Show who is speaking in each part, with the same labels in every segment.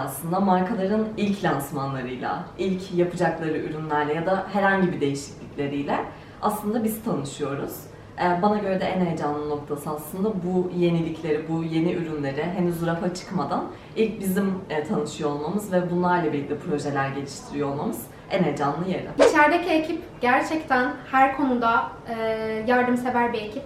Speaker 1: aslında markaların ilk lansmanlarıyla, ilk yapacakları ürünlerle ya da herhangi bir değişiklikleriyle aslında biz tanışıyoruz. Ee, Bana göre de en heyecanlı noktası aslında bu yenilikleri, bu yeni ürünleri henüz rafa çıkmadan ilk bizim e, tanışıyor olmamız ve bunlarla birlikte projeler geliştiriyor olmamız en heyecanlı yeri.
Speaker 2: İçerideki ekip gerçekten her konuda e, yardımsever bir ekip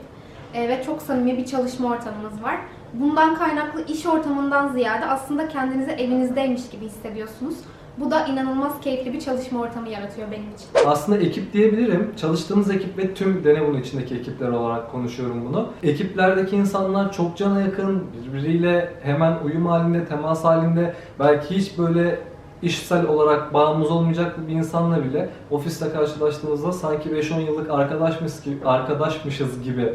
Speaker 2: E, ve çok samimi bir çalışma ortamımız var. Bundan kaynaklı iş ortamından ziyade aslında kendinizi evinizdeymiş gibi hissediyorsunuz. Bu da inanılmaz keyifli bir çalışma ortamı yaratıyor benim için.
Speaker 3: Aslında ekip diyebilirim. Çalıştığımız ekip ve tüm Denebun içindeki ekipler olarak konuşuyorum bunu. Ekiplerdeki insanlar çok cana yakın, birbiriyle hemen uyum halinde, temas halinde. Belki hiç böyle işsel olarak bağımız olmayacak bir insanla bile ofiste karşılaştığımızda sanki 5-10 yıllık arkadaşmış gibi, arkadaşmışız gibi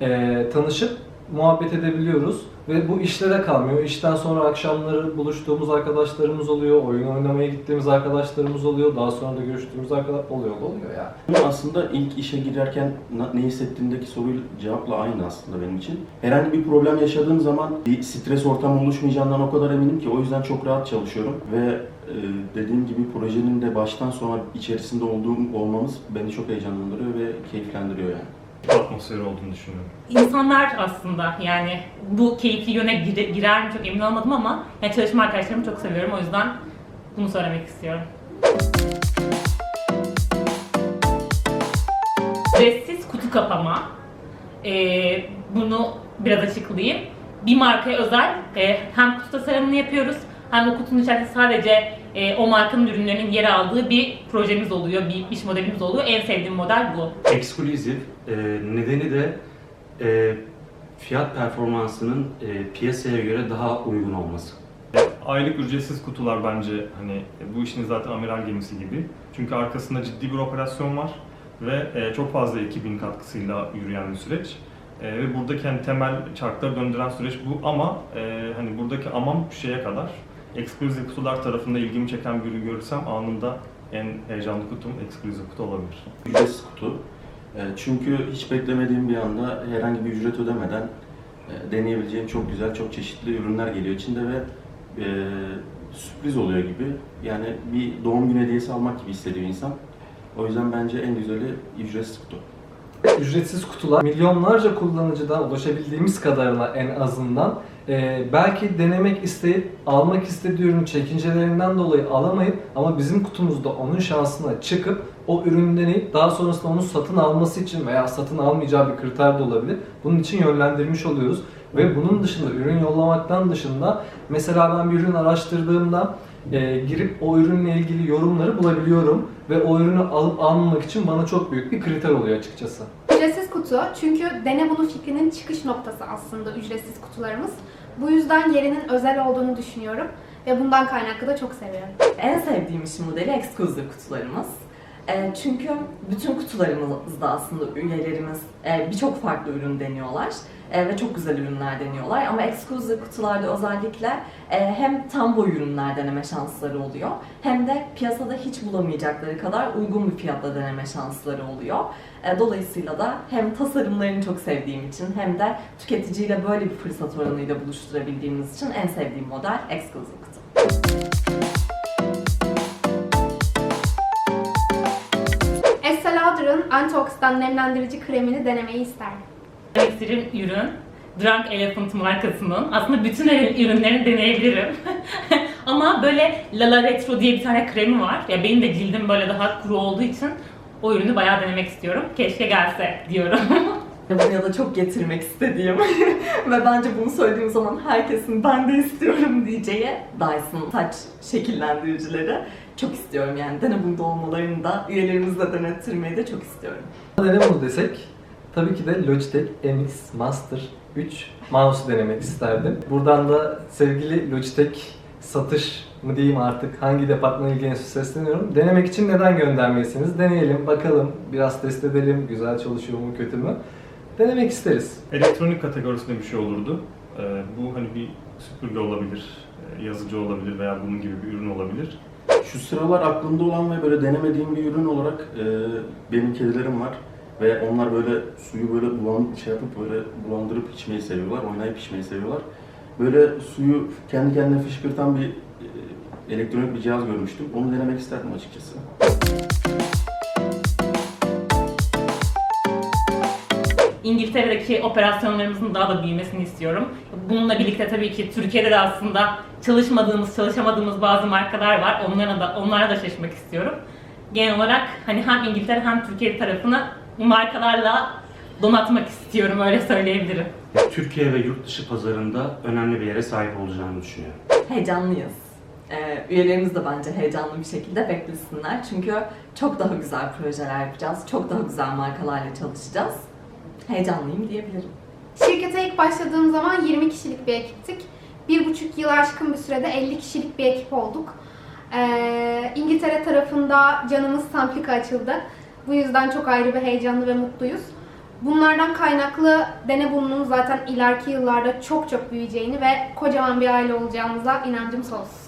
Speaker 3: eee, tanışıp muhabbet edebiliyoruz. Ve bu işlere kalmıyor. İşten sonra akşamları buluştuğumuz arkadaşlarımız oluyor, oyun oynamaya gittiğimiz arkadaşlarımız oluyor, daha sonra da görüştüğümüz arkadaş oluyor, oluyor yani.
Speaker 4: Aslında ilk işe girerken ne hissettiğindeki soruyla cevapla aynı aslında benim için. Herhangi bir problem yaşadığım zaman bir stres ortamı oluşmayacağından o kadar eminim ki o yüzden çok rahat çalışıyorum ve e, dediğim gibi projenin de baştan sona içerisinde olduğum olmamız beni çok heyecanlandırıyor ve keyiflendiriyor yani.
Speaker 5: Atmosferi olduğunu düşünüyorum.
Speaker 6: İnsanlar aslında yani bu keyifli yöne gire- girer mi çok emin olmadım ama yani çalışma arkadaşlarımı çok seviyorum o yüzden bunu söylemek istiyorum. Ücretsiz kutu kapama. Ee, bunu biraz açıklayayım. Bir markaya özel e, hem kutu tasarımını yapıyoruz hem o kutunun içerisinde sadece e, o markanın ürünlerinin yer aldığı bir projemiz oluyor, bir iş modelimiz oluyor. En sevdiğim model bu.
Speaker 7: Exclusive e, nedeni de e, fiyat performansının e, piyasaya göre daha uygun olması.
Speaker 5: Aylık ücretsiz kutular bence hani bu işin zaten amiral gemisi gibi. Çünkü arkasında ciddi bir operasyon var ve e, çok fazla ekibin katkısıyla yürüyen bir süreç. E, ve buradaki hani temel çarkları döndüren süreç bu ama e, hani buradaki amam şeye kadar Exclusive kutular tarafında ilgimi çeken bir ürün görürsem anında en heyecanlı kutum Exclusive kutu olabilir.
Speaker 4: Ücretsiz kutu. E, Çünkü hiç beklemediğim bir anda herhangi bir ücret ödemeden e, deneyebileceğim çok güzel, çok çeşitli ürünler geliyor içinde ve e, sürpriz oluyor gibi. Yani bir doğum günü hediyesi almak gibi hissediyor insan. O yüzden bence en güzeli ücretsiz kutu.
Speaker 3: Ücretsiz kutular milyonlarca kullanıcıdan ulaşabildiğimiz kadarına en azından e, belki denemek isteyip almak istediği ürünün çekincelerinden dolayı alamayıp ama bizim kutumuzda onun şansına çıkıp o ürünü deneyip daha sonrasında onu satın alması için veya satın almayacağı bir kriter de olabilir. Bunun için yönlendirmiş oluyoruz. Ve bunun dışında ürün yollamaktan dışında mesela ben bir ürün araştırdığımda e, girip o ürünle ilgili yorumları bulabiliyorum ve o ürünü alıp almamak için bana çok büyük bir kriter oluyor açıkçası.
Speaker 2: Ücretsiz kutu çünkü Dene Bunu fikrinin çıkış noktası aslında ücretsiz kutularımız. Bu yüzden yerinin özel olduğunu düşünüyorum ve bundan kaynaklı da çok seviyorum.
Speaker 1: En sevdiğim iş modeli Exclusive kutularımız. E, Çünkü bütün kutularımızda aslında üyelerimiz e, birçok farklı ürün deniyorlar E, ve çok güzel ürünler deniyorlar. Ama Exclusive kutularda özellikle hem tam boy ürünler deneme şansları oluyor hem de piyasada hiç bulamayacakları kadar uygun bir fiyatla deneme şansları oluyor. Dolayısıyla da hem tasarımlarını çok sevdiğim için hem de tüketiciyle böyle bir fırsat oranıyla buluşturabildiğimiz için en sevdiğim model Exclusive kutu.
Speaker 2: Antioksidan nemlendirici kremini denemeyi isterdim.
Speaker 6: Demek istediğim ürün Drunk Elephant markasının aslında bütün ürünlerini deneyebilirim. Ama böyle Lala Retro diye bir tane kremi var. Ya benim de cildim böyle daha kuru olduğu için o ürünü bayağı denemek istiyorum. Keşke gelse diyorum.
Speaker 1: ya da çok getirmek istediğim ve bence bunu söylediğim zaman herkesin ben de istiyorum diyeceği Dyson saç şekillendiricileri çok istiyorum yani denebunda olmalarını da üyelerimizle denettirmeyi de çok istiyorum.
Speaker 3: Ne bunu desek? Tabii ki de Logitech MX Master 3 mouse denemek isterdim. Buradan da sevgili Logitech satış mı diyeyim artık hangi departman ilgileniyorsa sesleniyorum. Denemek için neden göndermeyesiniz? Deneyelim, bakalım, biraz test edelim, güzel çalışıyor mu, kötü mü? Denemek isteriz.
Speaker 5: Elektronik kategorisinde bir şey olurdu. Ee, bu hani bir süpürge olabilir, e, yazıcı olabilir veya bunun gibi bir ürün olabilir.
Speaker 4: Şu sıralar aklımda olan ve böyle denemediğim bir ürün olarak e, benim kedilerim var. Ve onlar böyle suyu böyle bulan, şey yapıp böyle bulandırıp içmeyi seviyorlar, oynayıp içmeyi seviyorlar. böyle suyu kendi kendine fışkırtan bir e, elektronik bir cihaz görmüştüm. Onu denemek isterdim açıkçası.
Speaker 6: İngiltere'deki operasyonlarımızın daha da büyümesini istiyorum. Bununla birlikte tabii ki Türkiye'de de aslında çalışmadığımız, çalışamadığımız bazı markalar var. Onlara da onlara da şaşmak istiyorum. Genel olarak hani hem İngiltere hem Türkiye tarafını markalarla donatmak istiyorum öyle söyleyebilirim.
Speaker 7: Türkiye ve yurt dışı pazarında önemli bir yere sahip olacağını düşünüyorum.
Speaker 1: Heyecanlıyız. Ee, üyelerimiz de bence heyecanlı bir şekilde beklesinler. Çünkü çok daha güzel projeler yapacağız. Çok daha güzel markalarla çalışacağız. Heyecanlıyım diyebilirim.
Speaker 2: Şirkete ilk başladığım zaman 20 kişilik bir ekiptik. Bir buçuk yıl aşkın bir sürede 50 kişilik bir ekip olduk. Ee, İngiltere tarafında canımız Samplika açıldı. Bu yüzden çok ayrı bir heyecanlı ve mutluyuz. Bunlardan kaynaklı Denebun'un zaten ileriki yıllarda çok çok büyüyeceğini ve kocaman bir aile olacağımıza inancım sonsuz.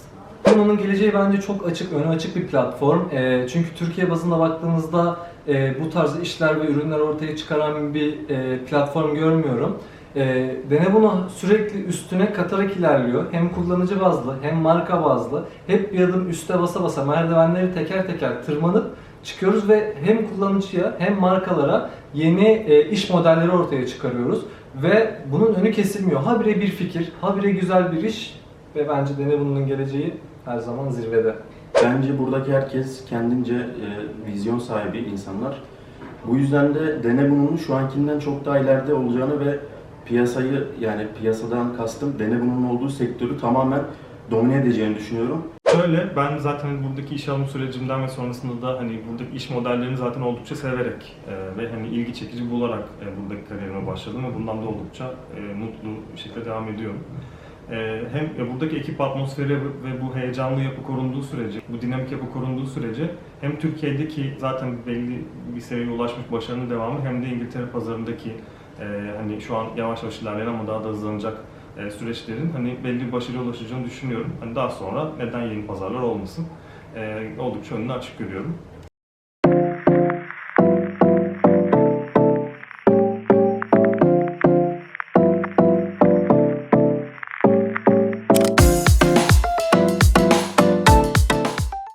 Speaker 3: Bunun geleceği bence çok açık, önü açık bir platform. Ee, çünkü Türkiye bazında baktığımızda e, bu tarz işler ve ürünler ortaya çıkaran bir e, platform görmüyorum. E, Dene bunu sürekli üstüne katarak ilerliyor. Hem kullanıcı bazlı hem marka bazlı. Hep bir adım üste basa basa merdivenleri teker teker tırmanıp çıkıyoruz ve hem kullanıcıya hem markalara yeni e, iş modelleri ortaya çıkarıyoruz. Ve bunun önü kesilmiyor. Habire bir fikir, habire güzel bir iş ve bence Dene bunun geleceği her zaman zirvede.
Speaker 4: Bence buradaki herkes kendince e, vizyon sahibi insanlar. Bu yüzden de Denebun'un şu ankinden çok daha ileride olacağını ve piyasayı yani piyasadan kastım Denebun'un olduğu sektörü tamamen domine edeceğini düşünüyorum.
Speaker 5: Şöyle, ben zaten buradaki iş alım sürecimden ve sonrasında da hani buradaki iş modellerini zaten oldukça severek e, ve hani ilgi çekici bularak e, buradaki kariyerime başladım ve bundan da oldukça e, mutlu bir şekilde devam ediyorum. E, hem buradaki ekip atmosferi ve bu heyecanlı yapı korunduğu sürece, bu dinamik yapı korunduğu sürece hem Türkiye'deki zaten belli bir seviyeye ulaşmış başarının devamı hem de İngiltere pazarındaki e, hani şu an yavaş yavaş ilerleyen ama daha da hızlanacak e, süreçlerin hani belli bir başarıya ulaşacağını düşünüyorum. Hani daha sonra neden yeni pazarlar olmasın? E, oldukça önünü açık görüyorum.